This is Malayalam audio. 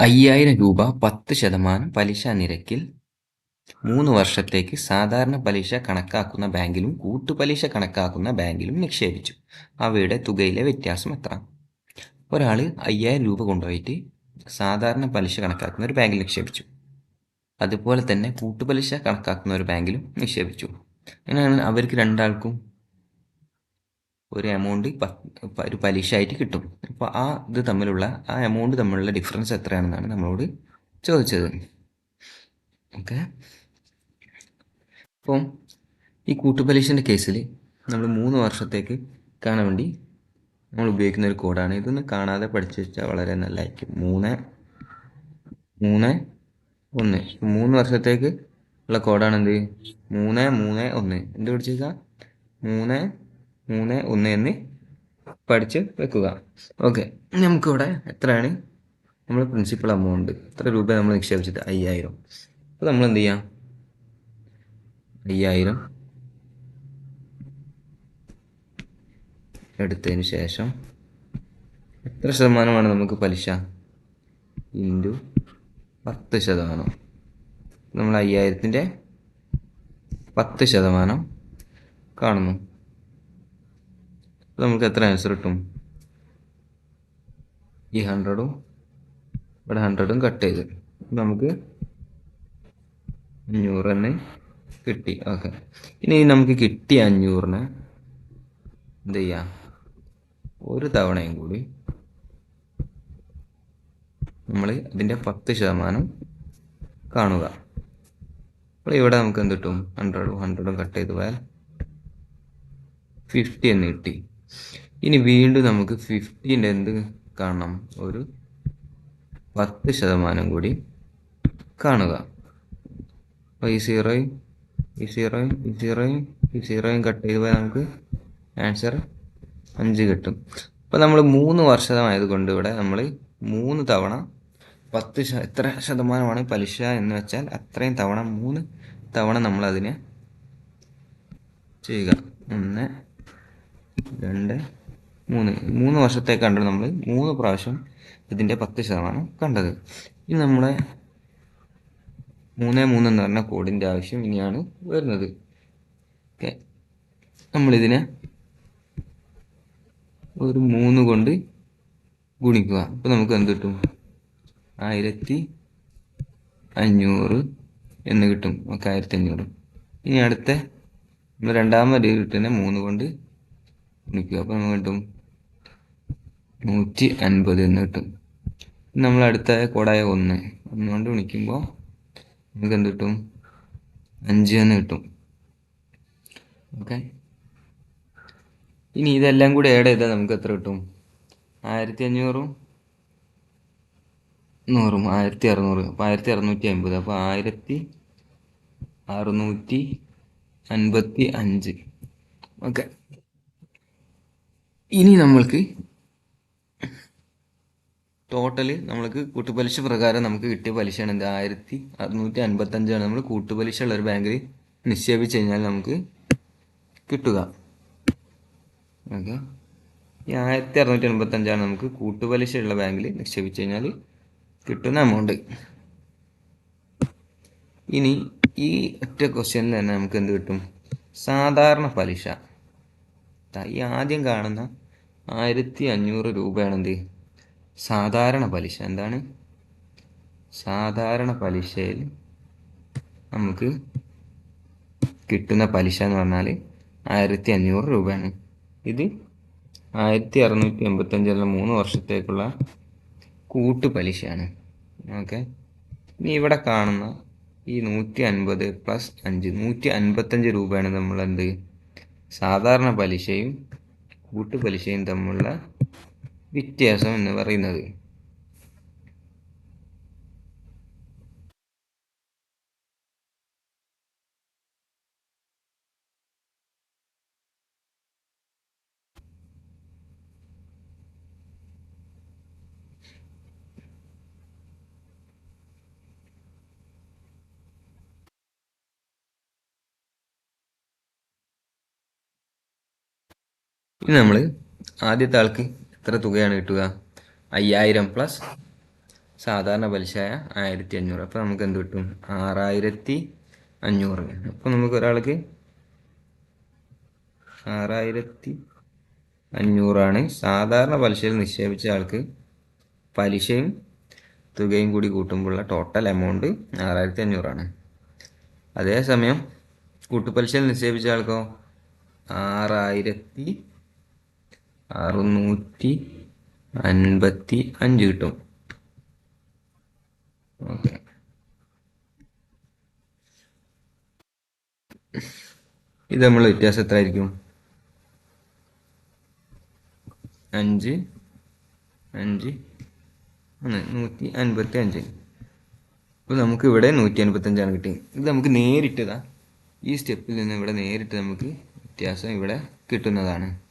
അയ്യായിരം രൂപ പത്ത് ശതമാനം പലിശ നിരക്കിൽ മൂന്ന് വർഷത്തേക്ക് സാധാരണ പലിശ കണക്കാക്കുന്ന ബാങ്കിലും കൂട്ടുപലിശ കണക്കാക്കുന്ന ബാങ്കിലും നിക്ഷേപിച്ചു. അവയുടെ തുകയിലെ വ്യത്യാസം എത്ര? ഒരാൾ അയ്യായിരം രൂപ കൊണ്ടുപോയിട്ട് സാധാരണ പലിശ കണക്കാക്കുന്ന ഒരു ബാങ്കിൽ നിക്ഷേപിച്ചു. അതുപോലെ തന്നെ കൂട്ടുപലിശ കണക്കാക്കുന്ന ഒരു ബാങ്കിലും നിക്ഷേപിച്ചു. അങ്ങനെയാണ് അവർക്ക് രണ്ടാൾക്കും ഒരു എമൗണ്ട് ഒരു പലിശ ആയിട്ട് കിട്ടും. അപ്പോൾ ആ ഇത് തമ്മിലുള്ള ആ എമൗണ്ട് തമ്മിലുള്ള ഡിഫറൻസ് എത്രയാണെന്നാണ് നമ്മളോട് ചോദിച്ചത്. ഓക്കെ അപ്പം ഈ കൂട്ടുപലിശന്റെ കേസിൽ നമ്മൾ മൂന്ന് വർഷത്തേക്ക് കാണാൻ വേണ്ടി നമ്മൾ ഉപയോഗിക്കുന്ന ഒരു കോഡാണ് ഇതൊന്ന് കാണാതെ പഠിച്ചു വെച്ചാൽ വളരെ നല്ലതായിരിക്കും. മൂന്ന് മൂന്ന് ഒന്ന്. മൂന്ന് വർഷത്തേക്ക് ഉള്ള കോഡാണ് എന്ത്? മൂന്ന് മൂന്ന് ഒന്ന്. എന്ത് പഠിച്ചേക്കാം? മൂന്ന് മൂന്ന് ഒന്ന് എന്ന് പഠിച്ച് വെക്കുക. ഓക്കെ നമുക്കിവിടെ എത്രയാണ്? നമ്മൾ പ്രിൻസിപ്പൽ എമൗണ്ട് എത്ര രൂപ നമ്മൾ നിക്ഷേപിച്ചത് അയ്യായിരം. അപ്പോൾ നമ്മൾ എന്ത് ചെയ്യാം? അയ്യായിരം എടുത്തതിന് ശേഷം എത്ര ശതമാനമാണ് നമുക്ക് പലിശ? ഇന്റു പത്ത് ശതമാനം. നമ്മൾ അയ്യായിരത്തിന്റെ പത്ത് ശതമാനം കാണുന്നു. നമുക്ക് എത്ര ആൻസർ കിട്ടും? ഈ ഹൺഡ്രഡും ഇവിടെ ഹൺഡ്രഡും കട്ട് ചെയ്ത്. നമുക്ക് അഞ്ഞൂറ് തന്നെ കിട്ടി. ഓക്കെ ഇനി നമുക്ക് കിട്ടി അഞ്ഞൂറിന് എന്ത് ചെയ്യാം? ഒരു തവണയും കൂടി നമ്മൾ അതിന്റെ പത്ത് ശതമാനം കാണുക. അപ്പോൾ ഇവിടെ നമുക്ക് എന്ത് കിട്ടും? ഹൺഡ്രഡും ഹൺഡ്രഡും കട്ട് ചെയ്ത് പോയാൽ ഫിഫ്റ്റി എന്ന് കിട്ടി. ഇനി വീണ്ടും നമുക്ക് ഫിഫ്റ്റീന്റെ എന്ത് കാണണം? ഒരു പത്ത് ശതമാനം കൂടി കാണുക. അപ്പോൾ ഈ സീറോയും ഈ സീറോയും ഈ സീറോയും ഈ സീറോയും കട്ട് ചെയ്ത് പോയാൽ നമുക്ക് ആൻസർ അഞ്ച് കിട്ടും. അപ്പോൾ നമ്മൾ മൂന്ന് വർഷമായതുകൊണ്ട് ഇവിടെ നമ്മൾ മൂന്ന് തവണ പത്ത് എത്ര ശതമാനമാണ് പലിശ എന്ന് വെച്ചാൽ അത്രയും തവണ മൂന്ന് തവണ നമ്മൾ അതിനെ ചെയ്യുക. ഒന്ന് രണ്ട് മൂന്ന്. മൂന്ന് വർഷത്തേക്കാണ് നമ്മൾ മൂന്ന് പ്രാവശ്യം ഇതിന്റെ പത്ത് ശതമാനം കണ്ടത്. ഇനി നമ്മളെ മൂന്ന് മൂന്ന് എന്ന് പറഞ്ഞ കോഡിന്റെ ആവശ്യം ഇനിയാണ് വരുന്നത്. ഓക്കെ. നമ്മളിതിനെ ഒരു മൂന്ന് കൊണ്ട് ഗുണിക്കുക. അപ്പോൾ നമുക്ക് എന്ത് കിട്ടും? ആയിരത്തി അഞ്ഞൂറ് എന്ന് കിട്ടും. ഓക്കെ ആയിരത്തി അഞ്ഞൂറ്. ഇനി അടുത്ത നമ്മൾ രണ്ടാമത് കിട്ടുന്ന മൂന്ന് കൊണ്ട് ഗുണിക്കുക അപ്പോൾ നമുക്ക് കിട്ടും. നൂറ്റി അൻപത് എന്ന് കിട്ടും. നമ്മൾ അടുത്ത കോടായ ഒന്ന്. ഒന്നുകൊണ്ട് ഗുണിക്കുമ്പോൾ നമുക്ക് എന്ത് കിട്ടും? അഞ്ച് എന്ന് കിട്ടും. ഓക്കെ? ഇനി ഇതെല്ലാം കൂടി ആഡ് ചെയ്താൽ നമുക്ക് എത്ര കിട്ടും? ആയിരത്തി അഞ്ഞൂറും നൂറും. ആയിരത്തി അറുന്നൂറ് അപ്പോൾ ആയിരത്തി അറുന്നൂറ്റി അൻപത് അപ്പോൾ ആയിരത്തി അറുന്നൂറ്റി അൻപത്തി അഞ്ച് ഓക്കെ? ഇനി നമ്മൾക്ക് ടോട്ടൽ നമ്മൾക്ക് കൂട്ടുപലിശ പ്രകാരം നമുക്ക് കിട്ടിയ പലിശയാണ് എന്ത് ആയിരത്തി അറുന്നൂറ്റി അൻപത്തഞ്ചാണ്. നമ്മൾ കൂട്ടുപലിശ ഉള്ള ഒരു ബാങ്കിൽ നിക്ഷേപിച്ച് കഴിഞ്ഞാൽ നമുക്ക് കിട്ടുക. ഓക്കെ. ഈ ആയിരത്തി അറുന്നൂറ്റി എൺപത്തഞ്ചാണ് നമുക്ക് കൂട്ടുപലിശ ഉള്ള ബാങ്കിൽ നിക്ഷേപിച്ച് കഴിഞ്ഞാൽ കിട്ടുന്ന എമൗണ്ട് ഇനി ഈ ഒറ്റ ക്വസ്റ്റ്യനിൽ തന്നെ നമുക്ക് എന്ത് കിട്ടും? സാധാരണ പലിശ. ഈ ആദ്യം കാണുന്ന ആയിരത്തി അഞ്ഞൂറ് രൂപയാണ് എന്ത് സാധാരണ പലിശ. എന്താണ്? സാധാരണ പലിശയിൽ നമുക്ക് കിട്ടുന്ന പലിശ എന്ന് പറഞ്ഞാൽ ആയിരത്തി അഞ്ഞൂറ് രൂപയാണ്. ഇത് ആയിരത്തി അറുന്നൂറ്റി എൺപത്തഞ്ചിലുള്ള മൂന്ന് വർഷത്തേക്കുള്ള കൂട്ടുപലിശയാണ് ഓക്കെ. ഇനി ഇവിടെ കാണുന്ന ഈ നൂറ്റി അൻപത് പ്ലസ് അഞ്ച് നൂറ്റി അൻപത്തഞ്ച് രൂപയാണ് നമ്മൾ എന്ത് സാധാരണ പലിശയും കൂട്ടുപലിശയും തമ്മിലുള്ള വ്യത്യാസം എന്ന് പറയുന്നത്. ഇനി നമ്മൾ ആദ്യത്തെ ആൾക്ക് എത്ര തുകയാണ് കിട്ടുക? അയ്യായിരം പ്ലസ് സാധാരണ പലിശയായ ആയിരത്തി അഞ്ഞൂറ് അപ്പോൾ നമുക്ക് എന്ത് കിട്ടും? ആറായിരത്തി അഞ്ഞൂറ് അപ്പോൾ നമുക്ക് ഒരാൾക്ക് ആറായിരത്തി അഞ്ഞൂറാണ് സാധാരണ പലിശയിൽ നിക്ഷേപിച്ച ആൾക്ക് പലിശയും തുകയും കൂടി കൂട്ടുമ്പോഴുള്ള ടോട്ടൽ എമൗണ്ട് ആറായിരത്തി അഞ്ഞൂറാണ് അതേസമയം കൂട്ടുപലിശയിൽ നിക്ഷേപിച്ച ആൾക്കോ? ആറായിരത്തി അറുന്നൂറ്റി അൻപത്തി അഞ്ച് കിട്ടും. ഇത് നമ്മൾ വ്യത്യാസം എത്ര ആയിരിക്കും അഞ്ച് അഞ്ച് നൂറ്റി അൻപത്തി അഞ്ച്. അപ്പോൾ നമുക്ക് ഇവിടെ നൂറ്റി അൻപത്തഞ്ചാണ് കിട്ടിയത്. ഇത് നമുക്ക് നേരിട്ടതാ. ഈ സ്റ്റെപ്പിൽ നിന്ന് ഇവിടെ നേരിട്ട് നമുക്ക് വ്യത്യാസം ഇവിടെ കിട്ടുന്നതാണ്.